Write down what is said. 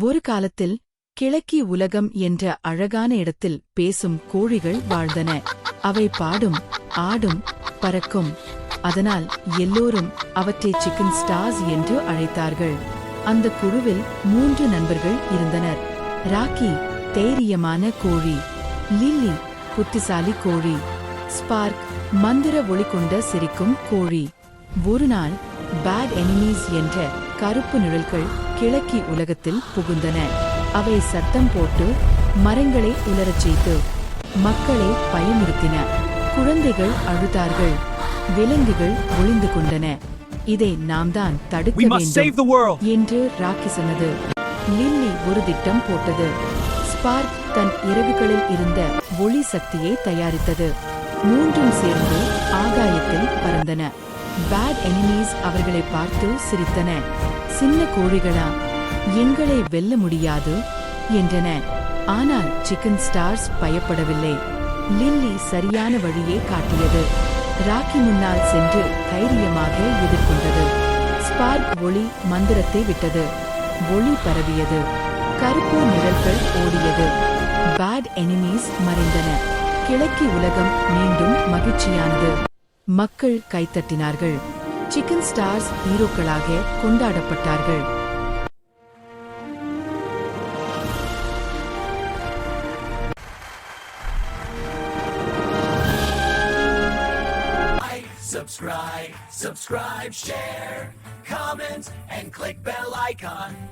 ஒரு காலத்தில் கிழக்கி உலகம் என்ற அழகான இடத்தில் பேசும் கோழிகள் வாழ்ந்தன. அவை பாடும் ஆடும் பறக்கும். அதனால் எல்லோரும் அவற்றை சிக்கன் ஸ்டார்ஸ் என்று அழைத்தார்கள். அந்த குழுவில் மூன்று நண்பர்கள் இருந்தனர். ராக்கி தைரியமான கோழி. லில்லி புத்திசாலி கோழி. ஸ்பார்க் மந்திர ஒளி கொண்ட சிரிக்கும் கோழி. ஒரு நாள் பேட் எனிமீஸ் என்ற கருப்பு நிழல்கள் கிழக்கி உலகத்தில் புகுந்தன. அவை சத்தம் போட்டு மரங்களை உலரச் செய்து மக்களை பயமுறுத்தின. குழந்தைகள் அழுதார்கள். விலங்குகள் ஒளிந்து கொண்டன. இதை நாம் தான் தடுக்க வேண்டும்! என்று ராக்கி சொன்னது. லில்லி ஒரு திட்டம் போட்டது. ஸ்பார்க் தன் இறகுகளில் இருந்த ஒளி சக்தியை தயாரித்தது. மூன்றும் சேர்ந்து ஆகாயத்தில் பறந்தன. பேட் எனிமீஸ் அவர்களை பார்த்து சிரித்தன. சின்ன கோழிகளா எங்களை வெல்ல முடியாது என்றன. ஆனால் சிக்கன் ஸ்டார்ஸ் பயப்படவில்லை. லில்லி சரியான வழியை காட்டியது. ராக்கி முன்னால் சென்று தைரியமாக எதிர்கொண்டது. ஸ்பார்க் ஒளி மந்திரத்தை விட்டது. ஒளி பரவியது. கருப்பு நிழல்கள் ஓடியது. Bad enemies மறைந்தன. கிழக்கி உலகம் மீண்டும் மகிழ்ச்சியானது. மக்கள் கைத்தட்டினார்கள் சிக்கன் ஸ்டார்ஸ் ஹீரோக்களாக கொண்டாடப்பட்டார்கள் Subscribe, subscribe, share, comment, and click bell icon.